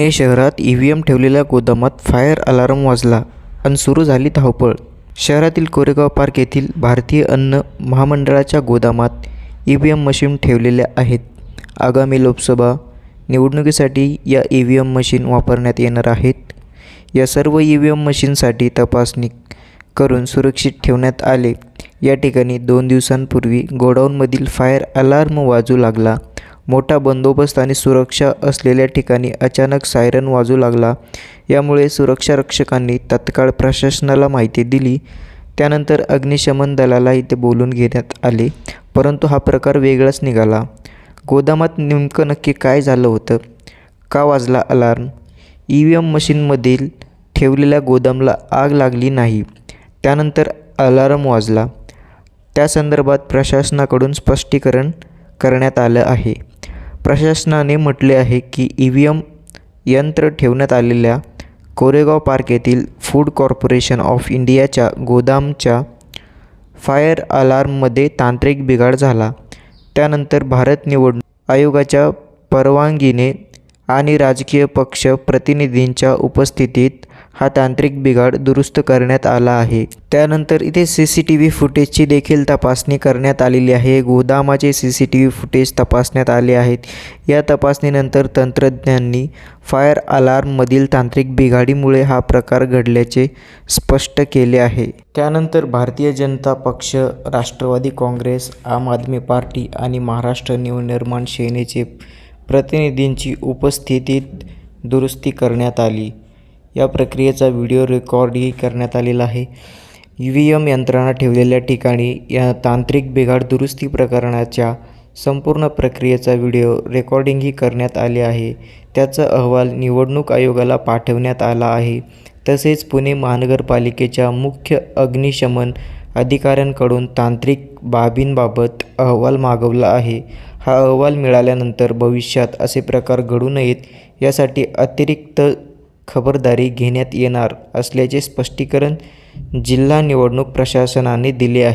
पुणे शहरात E V M ठेवलेल्या गोदामात फायर अलार्म वाजला आणि सुरू झाली धावपळ. शहरातील कोरेगाव पार्क येथील भारतीय अन्न महामंडळाच्या गोदामात ई व्ही एम मशीन ठेवलेल्या आहेत. आगामी लोकसभा निवडणुकीसाठी या ई व्ही एम मशीन वापरण्यात येणार आहेत. या सर्व ई व्ही एम मशीनसाठी तपासणी करून सुरक्षित ठेवण्यात आले. या ठिकाणी दोन दिवसांपूर्वी गोडाऊनमधील फायर अलार्म वाजू लागला. मोठा बंदोबस्त आणि सुरक्षा असलेल्या ठिकाणी अचानक सायरन वाजू लागला. यामुळे सुरक्षारक्षकांनी तत्काळ प्रशासनाला माहिती दिली. त्यानंतर अग्निशमन दलाला इथे बोलून घेण्यात आले. परंतु हा प्रकार वेगळाच निघाला. गोदामात नेमकं नक्की काय झालं होतं? का वाजला अलार्म? ई व्ही एम मशीनमधील ठेवलेल्या गोदामला आग लागली नाही. त्यानंतर अलार्म वाजला. त्या संदर्भात प्रशासनाकडून स्पष्टीकरण करण्यात आलं आहे. प्रशासनाने म्हटले आहे की ई व्ही एम यंत्र ठेवण्यात आलेल्या कोरेगाव पार्क येथील फूड कॉर्पोरेशन ऑफ इंडियाच्या गोदामच्या फायर अलार्ममध्ये तांत्रिक बिघाड झाला. त्यानंतर भारत निवडणूक आयोगाच्या परवानगीने आणि राजकीय पक्ष प्रतिनिधींच्या उपस्थितीत हा तांत्रिक बिघाड दुरुस्त करण्यात आला आहे. त्यानंतर इथे सी सी टी व्ही फुटेजची देखील तपासणी करण्यात आलेली आहे. गोदामाचे C C T V footage तपासण्यात आले आहेत. या तपासणीनंतर तंत्रज्ञांनी फायर अलार्ममधील तांत्रिक बिघाडीमुळे हा प्रकार घडल्याचे स्पष्ट केले आहे. त्यानंतर भारतीय जनता पक्ष राष्ट्रवादी काँग्रेस आम आदमी पार्टी आणि महाराष्ट्र नवनिर्माण सेनेचे प्रतिनिधींची उपस्थितीत दुरुस्ती करण्यात आली. या प्रक्रियेचा व्हिडिओ रेकॉर्डही करण्यात आलेला आहे. ई व्ही एम यंत्रणा ठेवलेल्या ठिकाणी या तांत्रिक बिघाड दुरुस्ती प्रकरणाच्या संपूर्ण प्रक्रियेचा व्हिडिओ रेकॉर्डिंगही करण्यात आले आहे. त्याचा अहवाल निवडणूक आयोगाला पाठवण्यात आला आहे. तसेच पुणे महानगरपालिकेच्या मुख्य अग्निशमन अधिकाऱ्यांकडून तांत्रिक बाबींबाबत अहवाल मागवला आहे. हा अहवाल मिळाल्यानंतर भविष्यात असे प्रकार घडू नयेत यासाठी अतिरिक्त खबरदारी घेण्यात येणार असल्याचे स्पष्टीकरण जिल्हा निवडणूक प्रशासनाने दिले आहे.